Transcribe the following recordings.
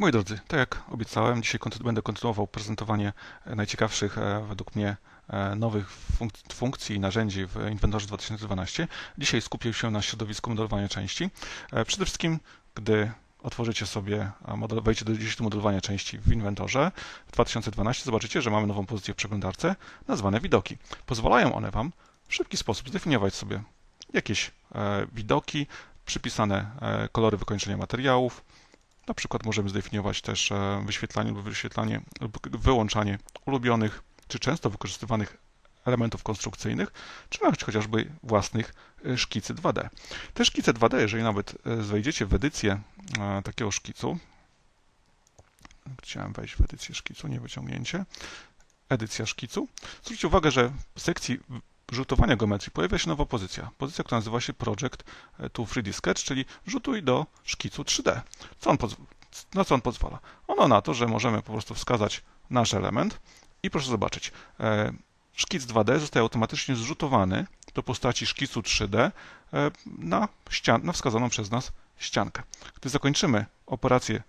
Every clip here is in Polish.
Moi drodzy, tak jak obiecałem, dzisiaj będę kontynuował prezentowanie najciekawszych według mnie nowych funk funkcji i narzędzi w Inventorze 2012. Dzisiaj skupię się na środowisku modelowania części. Przede wszystkim, gdy otworzycie sobie, wejdziecie do listu modelowania części w Inventorze w 2012, zobaczycie, że mamy nową pozycję w przeglądarce nazwane widoki. Pozwalają one Wam w szybki sposób zdefiniować sobie jakieś widoki, przypisane kolory wykończenia materiałów, na przykład możemy zdefiniować też e, wyświetlanie lub wyświetlanie lub wyłączanie ulubionych czy często wykorzystywanych elementów konstrukcyjnych, czy nawet chociażby własnych e, szkicy 2D. Te szkice 2D, jeżeli nawet e, wejdziecie w edycję takiego szkicu, chciałem wejść w edycję szkicu, nie wyciągnięcie, edycja szkicu, zwróćcie uwagę, że w sekcji rzutowania geometrii pojawia się nowa pozycja. Pozycja, która nazywa się Project to 3D Sketch, czyli rzutuj do szkicu 3D. Co on na co on pozwala? Ono na to, że możemy po prostu wskazać nasz element i proszę zobaczyć, e, szkic 2D zostaje automatycznie zrzutowany do postaci szkicu 3D e, na, ścian, na wskazaną przez nas ściankę. Gdy zakończymy operację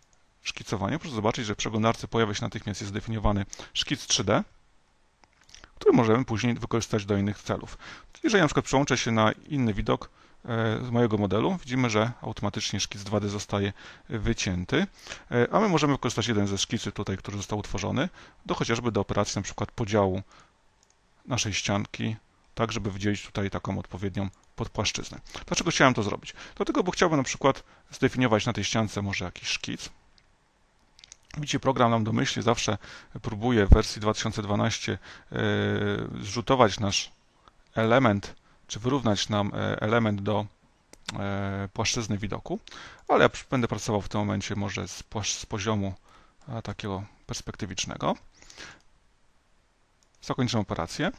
szkicowania, proszę zobaczyć, że w przeglądarce pojawia się natychmiast jest zdefiniowany szkic 3D, który możemy później wykorzystać do innych celów. Jeżeli na przykład przełączę się na inny widok e, z mojego modelu, widzimy, że automatycznie szkic 2D zostaje wycięty, e, a my możemy wykorzystać jeden ze szkicy tutaj, który został utworzony, do chociażby do operacji na przykład podziału naszej ścianki, tak żeby wydzielić tutaj taką odpowiednią podpłaszczyznę. Dlaczego chciałem to zrobić? Dlatego, bo chciałbym na przykład zdefiniować na tej ściance może jakiś szkic, Widzicie, program nam domyślnie zawsze próbuje w wersji 2012 e, zrzutować nasz element, czy wyrównać nam e, element do e, płaszczyzny widoku, ale ja będę pracował w tym momencie może z, poziomu takiego perspektywicznego. Zakończymy operację.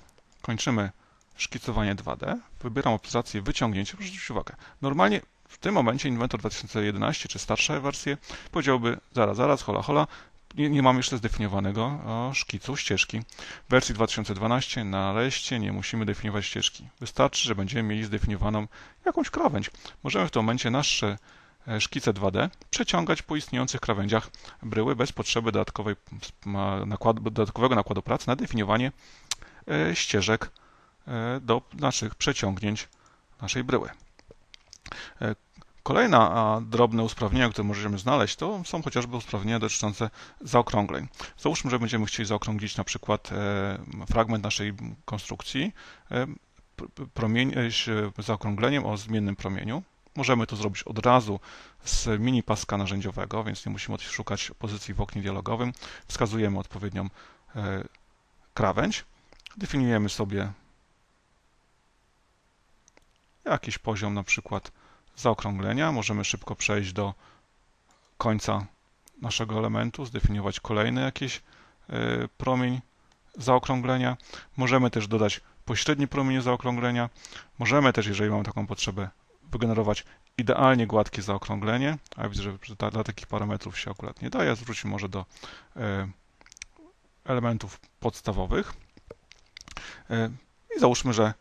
Kończymy szkicowanie 2D. Wybieram operację wyciągnięcie. Proszę zwrócić uwagę. Normalnie w tym momencie Inventor 2011 czy starsze wersje powiedziałby zaraz, zaraz, hola, hola, nie, nie mam jeszcze zdefiniowanego szkicu ścieżki. W wersji 2012 na leście nie musimy definiować ścieżki. Wystarczy, że będziemy mieli zdefiniowaną jakąś krawędź. Możemy w tym momencie nasze e, szkice 2D przeciągać po istniejących krawędziach bryły bez potrzeby dodatkowej, nakładu, dodatkowego nakładu pracy na definiowanie e, ścieżek e, do naszych przeciągnięć naszej bryły. E, kolejne drobne usprawnienia, które możemy znaleźć, to są chociażby usprawnienia dotyczące zaokrągleń. Załóżmy, że będziemy chcieli zaokrąglić na przykład e, fragment naszej konstrukcji e, promień, zaokrągleniem o zmiennym promieniu. Możemy to zrobić od razu z mini paska narzędziowego, więc nie musimy szukać pozycji w oknie dialogowym. Wskazujemy odpowiednią krawędź. Definiujemy sobie jakiś poziom na przykład zaokrąglenia. Możemy szybko przejść do końca naszego elementu, zdefiniować kolejny jakiś e, promień zaokrąglenia. Możemy też dodać pośredni promień zaokrąglenia. Możemy też, jeżeli mamy taką potrzebę, wygenerować idealnie gładkie zaokrąglenie, a widzę, że dla, dla takich parametrów się akurat nie daje. Zwróćmy może do e, elementów podstawowych. E, I załóżmy, że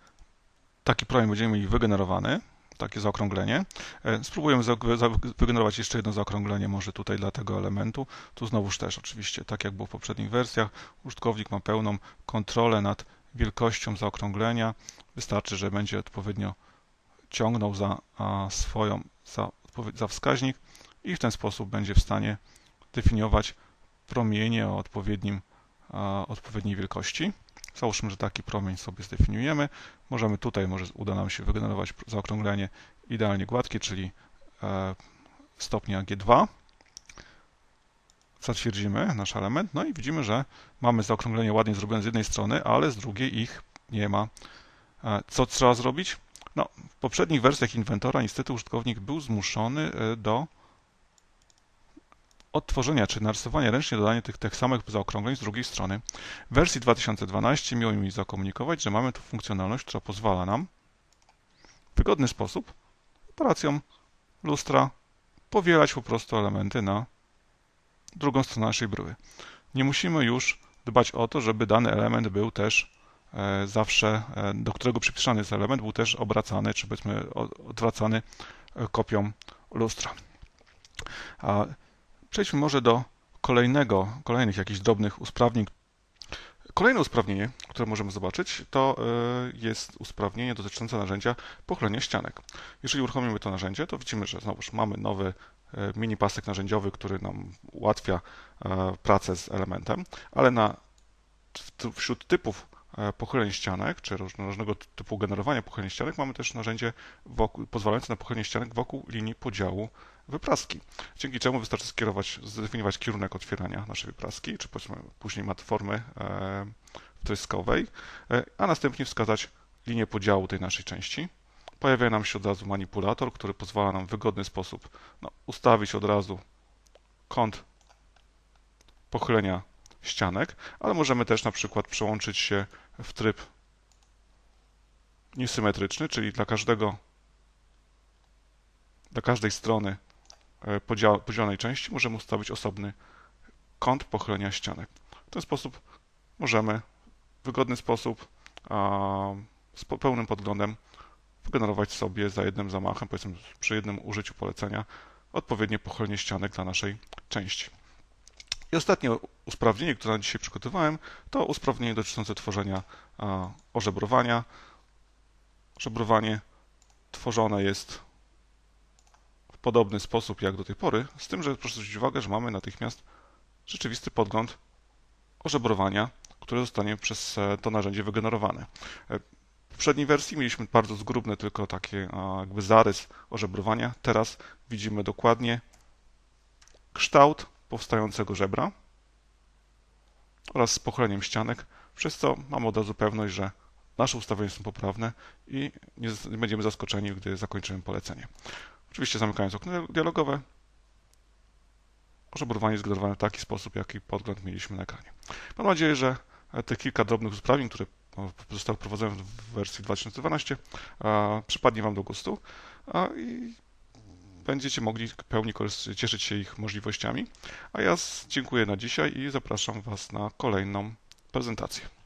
taki promień będziemy mieli wygenerowany, takie zaokrąglenie. E, spróbujemy wygenerować jeszcze jedno zaokrąglenie, może tutaj dla tego elementu. Tu znowuż też oczywiście, tak jak było w poprzednich wersjach, użytkownik ma pełną kontrolę nad wielkością zaokrąglenia. Wystarczy, że będzie odpowiednio ciągnął za swoją, za, za wskaźnik i w ten sposób będzie w stanie definiować promienie o odpowiednim, odpowiedniej wielkości. Załóżmy, że taki promień sobie zdefiniujemy. Możemy tutaj, może uda nam się wygenerować zaokrąglenie idealnie gładkie, czyli e, stopnia G2. Zatwierdzimy nasz element, no i widzimy, że mamy zaokrąglenie ładnie zrobione z jednej strony, ale z drugiej ich nie ma. E, co trzeba zrobić? No, w poprzednich wersjach inwentora niestety użytkownik był zmuszony e, do odtworzenia czy narysowania ręcznie dodanie tych, tych samych zaokrągleń z drugiej strony. W wersji 2012 miło mi zakomunikować, że mamy tu funkcjonalność, która pozwala nam w wygodny sposób operacją lustra powielać po prostu elementy na drugą stronę naszej bryły. Nie musimy już dbać o to, żeby dany element był też e, zawsze, e, do którego przypiszany jest element, był też obracany, czy powiedzmy odwracany e, kopią lustra. Przejdźmy może do kolejnego, kolejnych jakichś drobnych usprawnień. Kolejne usprawnienie, które możemy zobaczyć, to y, jest usprawnienie dotyczące narzędzia pochylenia ścianek. Jeżeli uruchomimy to narzędzie, to widzimy, że znowuż mamy nowy y, mini pasek narzędziowy, który nam ułatwia y, pracę z elementem, ale na, wśród typów pochyleń ścianek, czy różnego typu generowania pochyleń ścianek, mamy też narzędzie wokół, pozwalające na pochylenie ścianek wokół linii podziału wypraski, dzięki czemu wystarczy skierować, zdefiniować kierunek otwierania naszej wypraski, czy później mat formy e, wtryskowej, e, a następnie wskazać linię podziału tej naszej części. Pojawia nam się od razu manipulator, który pozwala nam w wygodny sposób no, ustawić od razu kąt pochylenia ścianek, ale możemy też na przykład przełączyć się w tryb niesymetryczny, czyli dla każdego dla każdej strony E, podzielonej części możemy ustawić osobny kąt pochylenia ścianek. W ten sposób możemy w wygodny sposób, z pełnym podglądem wygenerować sobie za jednym zamachem, powiedzmy przy jednym użyciu polecenia, odpowiednie pochylenie ścianek dla naszej części. I ostatnie usprawnienie, które dzisiaj przygotowałem, to usprawnienie dotyczące tworzenia ożebrowania. Żebrowanie tworzone jest podobny sposób jak do tej pory, z tym, że proszę zwrócić uwagę, że mamy natychmiast rzeczywisty podgląd ożebrowania, które zostanie przez e, to narzędzie wygenerowane. E, w poprzedniej wersji mieliśmy bardzo zgrubne tylko takie jakby zarys ożebrowania. Teraz widzimy dokładnie kształt powstającego żebra oraz z pochyleniem ścianek, przez co mamy od razu pewność, że nasze ustawienia są poprawne i nie będziemy zaskoczeni, gdy zakończymy polecenie. Oczywiście zamykając okno dialogowe, ożebrowanie jest zgenerowane w taki sposób, jaki podgląd mieliśmy na ekranie. Mam nadzieję, że te kilka drobnych usprawnień, które zostały wprowadzone w wersji 2012, przypadnie Wam do gustu i będziecie mogli w pełni cieszyć się ich możliwościami. A ja dziękuję na dzisiaj i zapraszam Was na kolejną prezentację.